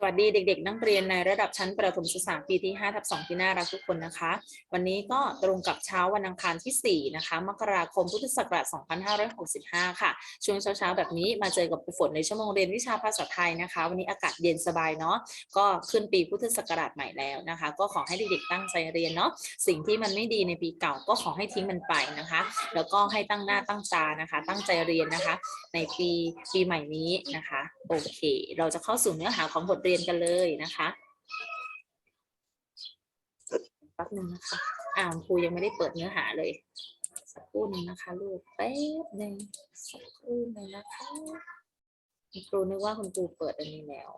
สวัสดีเด็ก ๆ นักเรียนในระดับชั้นประถมศึกษาปีที่5ทับ2ที่น่ารักทุกคนนะคะ วันนี้ก็ตรงกับเช้าวันอังคารที่ 4 นะคะ มกราคมพุทธศักราช2565 ค่ะ ช่วงเช้า ๆ แบบนี้มาเจอกับครูฝนในชั่วโมงเรียนวิชาภาษาไทยนะคะ วันนี้อากาศเย็นสบายเนาะก็ขึ้นปีพุทธศักราชใหม่แล้วนะคะ ก็ขอให้เด็กๆตั้งใจเรียนเนาะสิ่งที่มันไม่ดีในปีเก่าก็ขอให้ทิ้งมันไปนะคะ แล้วก็ให้ตั้งหน้าตั้งตานะคะ ตั้งใจเรียนนะคะ ในปีปีใหม่นี้นะคะ โอเค เราจะเข้าสู่เนื้อหาของบทเรียนกันเลยนะคะแป๊บนึงนะคะอ่าวครูยังไม่ได้เปิดเนื้อหาเลย สักครู่นึงนะคะลูกแป๊บหนึ่งสักครู่หนึ่งนะคะคุณครูนึกว่าคุณครูเปิดอันนี้แล้ว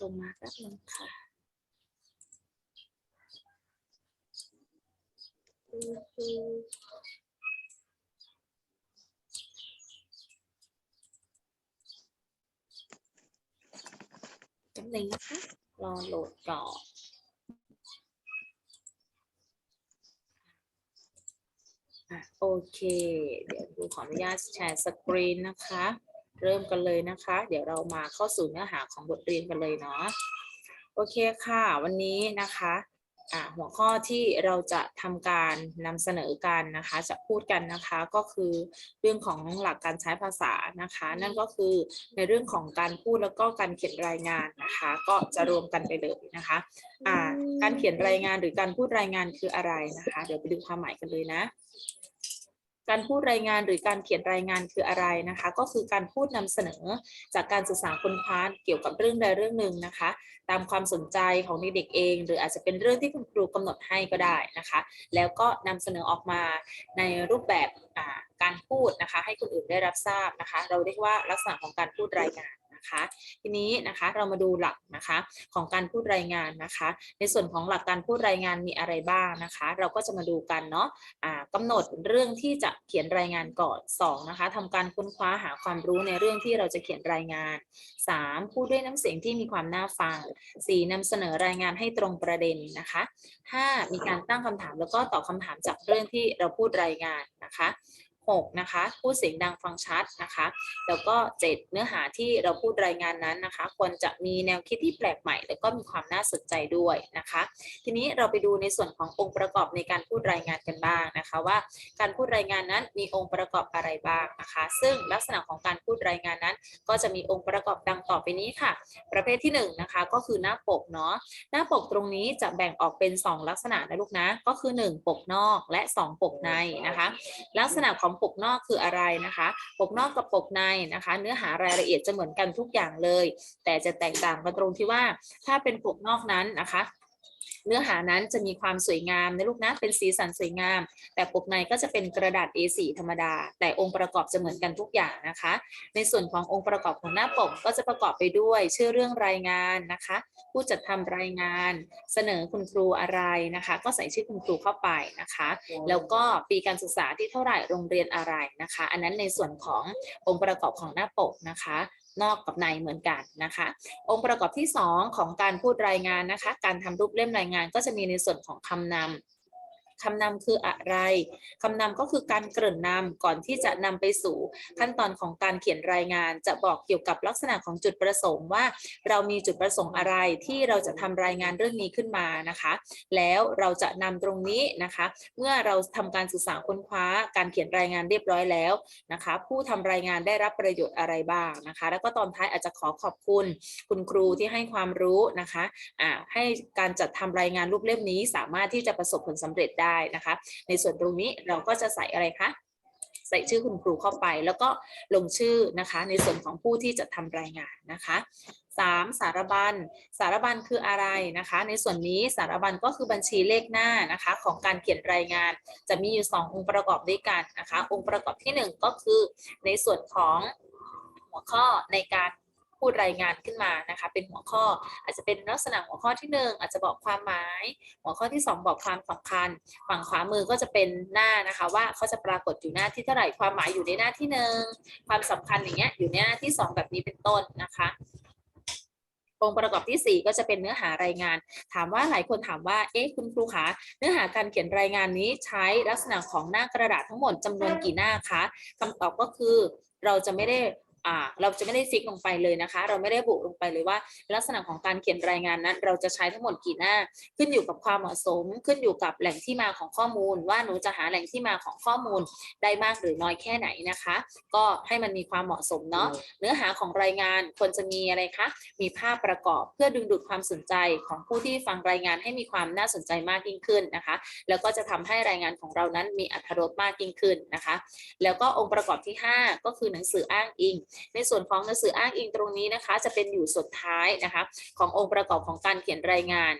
ลงมาแป๊บนึงค่ะ จำหนึ่งนะคะ รอโหลดก่อนโอเค เดี๋ยวดูขออนุญาตแชร์สกรีนนะคะ เริ่มกันเลยนะคะ เดี๋ยวเรามาเข้าสู่เนื้อหาของบทเรียนกันเลยเนาะ โอเคค่ะ วันนี้นะคะ หัวข้อที่เราจะทำการนำเสนอกันนะคะ จะพูดกันนะคะก็คือเรื่องของหลักการใช้ภาษานะคะ นั่นก็คือในเรื่องของการพูดแล้วก็การเขียนรายงานนะคะ ก็จะรวมกันไปเลยนะคะอ่าการเขียนรายงานหรือการพูดรายงานคืออะไรนะคะ เดี๋ยวไปดูความหมายกันเลยนะ การพูดรายงานหรือการเขียนรายงานคืออะไรนะคะ ก็คือการพูดนำเสนอจากการศึกษาค้นคว้าเกี่ยวกับเรื่องใดเรื่องหนึ่งนะคะ ตามความสนใจของเด็กเอง หรืออาจจะเป็นเรื่องที่คุณครูกำหนดให้ก็ได้นะคะ แล้วก็นำเสนอออกมาในรูปแบบการพูดนะคะ ให้คนอื่นได้รับทราบนะคะ เราเรียกว่าลักษณะของการพูดรายงาน นะคะ ทีนี้นะคะเรามาดูหลักนะคะของการพูดรายงานนะคะ ในส่วนของหลักการพูดรายงานมีอะไรบ้างนะคะ เราก็จะมาดูกันเนาะอ่ากำหนดเรื่องที่จะเขียนรายงานก่อนสองนะคะทำการค้นคว้าหาความรู้ในเรื่องที่เราจะเขียนรายงานสามพูดด้วยน้ำเสียงที่มีความน่าฟังสี่นำเสนอรายงานให้ตรงประเด็นนะคะห้ามีการตั้งคำถามแล้วก็ตอบคำถามจากเรื่องที่เราพูดรายงานนะคะ หกนะคะพูดเสียงดังฟังชัดนะคะ แล้วก็เจ็ดเนื้อหาที่เราพูดรายงานนั้นนะคะ ควรจะมีแนวคิดที่แปลกใหม่ แล้วก็มีความน่าสนใจด้วยนะคะ ทีนี้เราไปดูในส่วนขององค์ประกอบในการพูดรายงานกันบ้างนะคะว่า การพูดรายงานนั้นมีองค์ประกอบอะไรบ้างนะคะ ซึ่งลักษณะของการพูดรายงานนั้น ก็จะมีองค์ประกอบดังต่อไปนี้ค่ะ ประเภทที่หนึ่งนะคะก็คือหน้าปกเนาะหน้าปกตรงนี้จะแบ่งออกเป็น 2 ลักษณะนะลูกนะก็คือ 1 ปกนอกและ 2 ปกในนะคะ ลักษณะของปกนอกคืออะไรนะคะ ปกนอกกับปกในนะคะ เนื้อหารายละเอียดจะเหมือนกันทุกอย่างเลย แต่จะแตกต่างกันตรงที่ว่าถ้าเป็นปกนอกนั้นนะคะ เนื้อหานั้นจะมีความสวยงามนะลูกนะเป็นสีสันสวยงาม แต่ปกในก็จะเป็นกระดาษ A4 ธรรมดา แต่องค์ประกอบจะเหมือนกันทุกอย่างนะคะ ในส่วนขององค์ประกอบของหน้าปกก็จะประกอบไปด้วย ชื่อเรื่องรายงานนะคะ ผู้จัดทำรายงานเสนอคุณครูอะไรนะคะ ก็ใส่ชื่อคุณครูเข้าไปนะคะ แล้วก็ปีการศึกษาที่เท่าไหร่โรงเรียนอะไรนะคะ อันนั้นในส่วนขององค์ประกอบของหน้าปกนะคะ นอกกับในเหมือนกันนะคะ องค์ประกอบที่ 2 ของการพูดรายงานนะคะ การทำรูปเล่มรายงานก็จะมีในส่วนของคำนำ คำนำคืออะไรคำนำก็คือการเกริ่นนำก่อนที่จะนำไปสู่ ขั้นตอนของการเขียนรายงาน จะบอกเกี่ยวกับลักษณะของจุดประสงค์ว่า เรามีจุดประสงค์อะไรที่เราจะทำรายงานเรื่องนี้ขึ้นมานะคะ แล้วเราจะนำตรงนี้นะคะ เมื่อเราทำการศึกษาค้นคว้า การเขียนรายงานเรียบร้อยแล้วนะคะ ผู้ทำรายงานได้รับประโยชน์อะไรบ้างนะคะ แล้วก็ตอนท้ายอาจจะขอขอบคุณ คุณครูที่ให้ความรู้นะคะอ่าให้การจัดทำรายงานรูปเล่มนี้สามารถที่จะประสบผลสำเร็จได้นะคะ ในส่วนตรงนี้เราก็จะใส่อะไรคะใส่ชื่อคุณครูเข้าไป แล้วก็ลงชื่อนะคะ ในส่วนของผู้ที่จะทำรายงานนะคะสามสารบัญ สารบัญคืออะไรนะคะ ในส่วนนี้สารบัญก็คือบัญชีเลขหน้านะคะ ของการเขียนรายงาน จะมีอยู่สององค์ประกอบด้วยกันนะคะ องค์ประกอบที่หนึ่งก็คือในส่วนของหัวข้อในการ พูดรายงานขึ้นมานะคะ เป็นหัวข้ออาจจะเป็นลักษณะหัวข้อที่หนึ่งอาจจะบอกความหมาย หัวข้อที่สองบอกความสำคัญ ฝั่งขวามือก็จะเป็นหน้านะคะ ว่าเขาจะปรากฏอยู่หน้าที่เท่าไหร่ความหมายอยู่ในหน้าที่หนึ่งความสำคัญอย่างเงี้ยอยู่ในหน้าที่สองแบบนี้เป็นต้นนะคะองค์ประกอบที่สี่ก็จะเป็นเนื้อหารายงาน ถามว่าหลายคนถามว่า เอ๊ะคุณครูคะเนื้อหาการเขียนรายงานนี้ใช้ลักษณะของหน้ากระดาษทั้งหมดจำนวนกี่หน้าคะคำตอบก็คือเราจะไม่ได้ อ่าเราจะไม่ได้ฟิกลงไปเลยนะคะ เราไม่ได้บุลงไปเลยว่า ลักษณะของการเขียนรายงานนั้น เราจะใช้ทั้งหมดกี่หน้า ขึ้นอยู่กับความเหมาะสม ขึ้นอยู่กับแหล่งที่มาของข้อมูล ว่าหนูจะหาแหล่งที่มาของข้อมูลได้มากหรือน้อยแค่ไหนนะคะ ก็ให้มันมีความเหมาะสมเนาะเนื้อหาของรายงานควรจะมีอะไรคะมีภาพประกอบเพื่อดึงดูดความสนใจของผู้ที่ฟังรายงานให้มีความน่าสนใจมากยิ่งขึ้นนะคะ แล้วก็จะทำให้รายงานของเรานั้นมีอรรถรสมากยิ่งขึ้นนะคะ แล้วก็องค์ประกอบที่ 5 ก็คือหนังสืออ้างอิงในส่วนของหนังสืออ้างอิงตรงนี้นะคะ จะเป็นอยู่สุดท้ายนะคะ ขององค์ประกอบของการเขียนรายงาน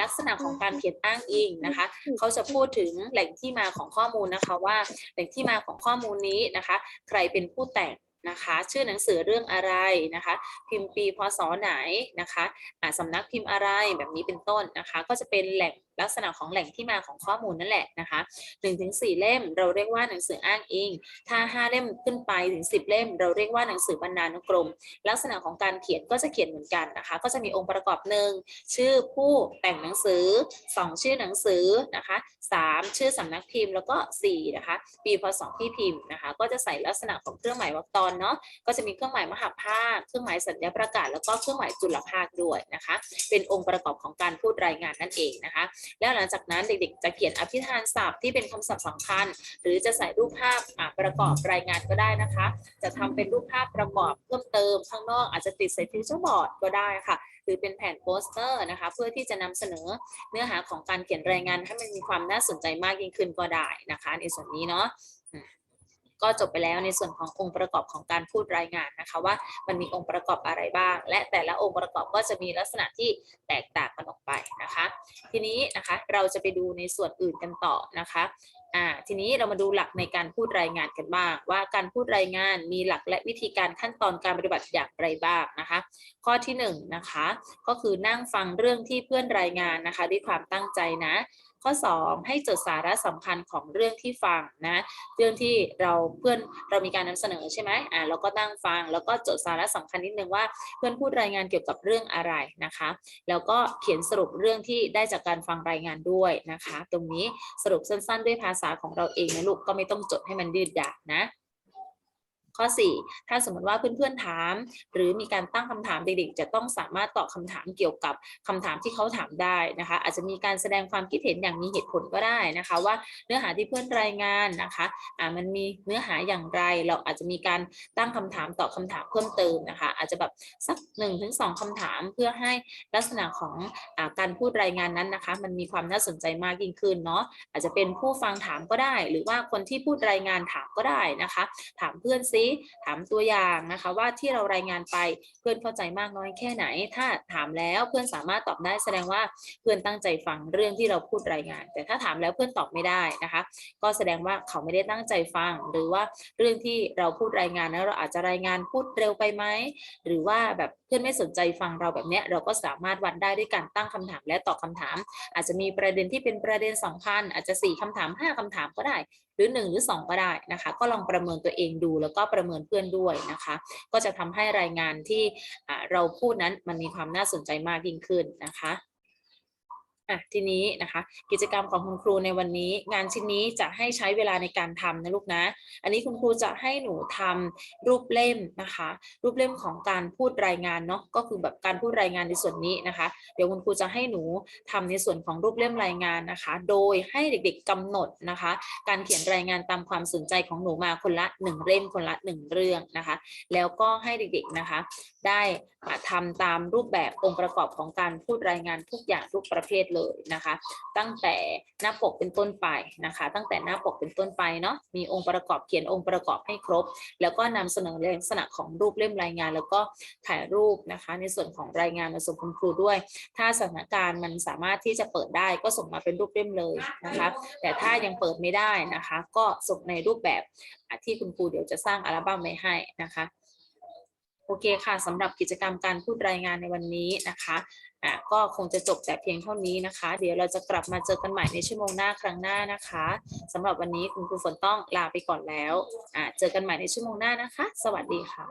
ลักษณะของการเขียนอ้างอิงนะคะ เขาจะพูดถึงแหล่งที่มาของข้อมูลนะคะว่าแหล่งที่มาของข้อมูลนี้นะคะ ใครเป็นผู้แต่งนะคะ ชื่อหนังสือเรื่องอะไรนะคะ พิมพ์ปีพศไหนนะคะอ่าสำนักพิมพ์อะไรแบบนี้เป็นต้นนะคะ ก็จะเป็นแหล่งลักษณะของแหล่งที่มาของข้อมูลนั่นแหละนะคะ1นถึงสเล่มเราเรียกว่าหนังสืออ้างอิง ถ้า 5 เล่มขึ้นไปถึง 10 เล่ม เราเรียกว่าหนังสือบรรณานุกรม ลักษณะของการเขียนก็จะเขียนเหมือนกันนะคะ ก็จะมีองค์ประกอบหนึ่งชื่อผู้แต่งหนังสือ 2 ชื่อหนังสือนะคะ3ชื่อสำนักพิมพ์แล้วก็4นะคะปีพศที่พิมพ์นะคะ ก็จะใส่ลักษณะของเครื่องหมายวรรคตอนเนาะก็จะมีเครื่องหมายมหาภาคเครื่องหมายสัญญาประกาศแล้วก็เครื่องหมายจุลภาคด้วยนะคะ เป็นองค์ประกอบของการพูดรายงานนั่นเองนะคะแล้วหลังจากนั้นเด็กๆ จะเขียนอภิธานศัพท์ที่เป็นคำศัพท์สำคัญ หรือจะใส่รูปภาพประกอบรายงานก็ได้นะคะ จะทำเป็นรูปภาพประกอบเพิ่มเติมข้างนอกอาจจะติดใส่ฟิวเจอร์บอร์ดก็ได้ค่ะ หรือเป็นแผ่นโปสเตอร์นะคะ เพื่อที่จะนำเสนอเนื้อหาของการเขียนรายงานให้มันมีความน่าสนใจมากยิ่งขึ้นก็ได้นะคะในส่วนนี้เนาะ ก็จบไปแล้วในส่วนขององค์ประกอบของการพูดรายงานนะคะว่ามันมีองค์ประกอบอะไรบ้าง และแต่ละองค์ประกอบก็จะมีลักษณะที่แตกต่างกันออกไปนะคะ ทีนี้นะคะเราจะไปดูในส่วนอื่นกันต่อนะคะ่าทีนี้เรามาดูหลักในการพูดรายงานกันบ้าง ว่าการพูดรายงานมีหลักและวิธีการขั้นตอนการปฏิบัติอย่างไรบ้างนะคะ ข้อที่หนึ่งนะคะก็คือนั่งฟังเรื่องที่เพื่อนรายงานนะคะ ด้วยความตั้งใจนะ ข้อ 2 ให้จดสาระสำคัญของเรื่องที่ฟังนะเรื่องที่เราเพื่อนเรามีการนำเสนอใช่ไหมอ่าเราก็นั่งฟัง แล้วก็จดสาระสำคัญนิดนึงว่าเพื่อนพูดรายงานเกี่ยวกับเรื่องอะไรนะคะ แล้วก็เขียนสรุปเรื่องที่ได้จากการฟังรายงานด้วยนะคะ ตรงนี้สรุปสั้นๆ ด้วยภาษาของเราเองนะลูกก็ไม่ต้องจดให้มันยืดยาวนะ ข้อ 4 ถ้าสมมติว่าเพื่อนๆถาม หรือมีการตั้งคำถามเด็กๆ จะต้องสามารถตอบคำถามเกี่ยวกับคำถามที่เขาถามได้นะคะ อาจจะมีการแสดงความคิดเห็นอย่างมีเหตุผลก็ได้นะคะ ว่าเนื้อหาที่เพื่อนรายงานนะคะอ่ามันมีเนื้อหาอย่างไร เราอาจจะมีการตั้งคำถามตอบคำถามเพิ่มเติมนะคะ อาจจะแบบสัก1นถึงสคำถามเพื่อให้ลักษณะของอาการพูดรายงานนั้นนะคะ มันมีความน่าสนใจมากยิ่งขึ้นเนาะอาจจะเป็นผู้ฟังถามก็ได้ หรือว่าคนที่พูดรายงานถามก็ได้นะคะ ถามเพื่อนซิถามตัวอย่างนะคะ ว่าที่เรารายงานไปเพื่อนเข้าใจมากน้อยแค่ไหน ถ้าถามแล้วเพื่อนสามารถตอบได้แสดงว่าเพื่อนตั้งใจฟังเรื่องที่เราพูดรายงาน แต่ถ้าถามแล้วเพื่อนตอบไม่ได้นะคะ ก็แสดงว่าเขาไม่ได้ตั้งใจฟัง หรือว่าเรื่องที่เราพูดรายงานแล้วเราอาจจะรายงานพูดเร็วไปไหมหรือว่าแบบเพื่อนไม่สนใจฟังเราแบบเนี้ยเราก็สามารถวัดได้ด้วยการตั้งคำถามและตอบคำถาม อาจจะมีประเด็นที่เป็นประเด็นสำคัญอาจจะสี่คำถามห้าคำถามก็ได้หรือ 1 หรือ 2 ก็ได้นะคะ ก็ลองประเมินตัวเองดูแล้วก็ประเมินเพื่อนด้วยนะคะ ก็จะทำให้รายงานที่เราพูดนั้นมันมีความน่าสนใจมากยิ่งขึ้นนะคะ อะทีนี้นะคะ กิจกรรมของคุณครูในวันนี้ งานชิ้นนี้จะให้ใช้เวลาในการทำนะลูกนะ อันนี้คุณครูจะให้หนูทำรูปเล่มนะคะ รูปเล่มของการพูดรายงานเนาะก็คือแบบการพูดรายงานในส่วนนี้นะคะ เดี๋ยวคุณครูจะให้หนูทำในส่วนของรูปเล่มรายงานนะคะ โดยให้เด็กๆกำหนดนะคะ การเขียนรายงานตามความสนใจของหนูมาคนละหนึ่งเล่มคนละหนึ่งเรื่องนะคะ แล้วก็ให้เด็กๆนะคะ ได้ ทำตามรูปแบบองค์ประกอบของการพูดรายงานทุกอย่างทุกประเภทเลยนะคะ ตั้งแต่หน้าปกเป็นต้นไปนะคะ ตั้งแต่หน้าปกเป็นต้นไปเนาะมีองค์ประกอบเขียนองค์ประกอบให้ครบ แล้วก็นำเสนอในลักษณะของรูปเล่มรายงาน แล้วก็ถ่ายรูปนะคะ ในส่วนของรายงานมาส่งคุณครูด้วย ถ้าสถานการณ์มันสามารถที่จะเปิดได้ก็ส่งมาเป็นรูปเล่มเลยนะคะ แต่ถ้ายังเปิดไม่ได้นะคะ ก็ส่งในรูปแบบที่คุณครูเดี๋ยวจะสร้างอัลบั้มไว้ให้นะคะ โอเคค่ะสำหรับกิจกรรมการพูดรายงานในวันนี้นะคะอะก็คงจะจบแต่เพียงเท่านี้นะคะ เดี๋ยวเราจะกลับมาเจอกันใหม่ในชั่วโมงหน้าครั้งหน้านะคะสำหรับวันนี้คุณครูฝนต้องลาไปก่อนแล้วอะเจอกันใหม่ในชั่วโมงหน้านะคะ สวัสดีค่ะ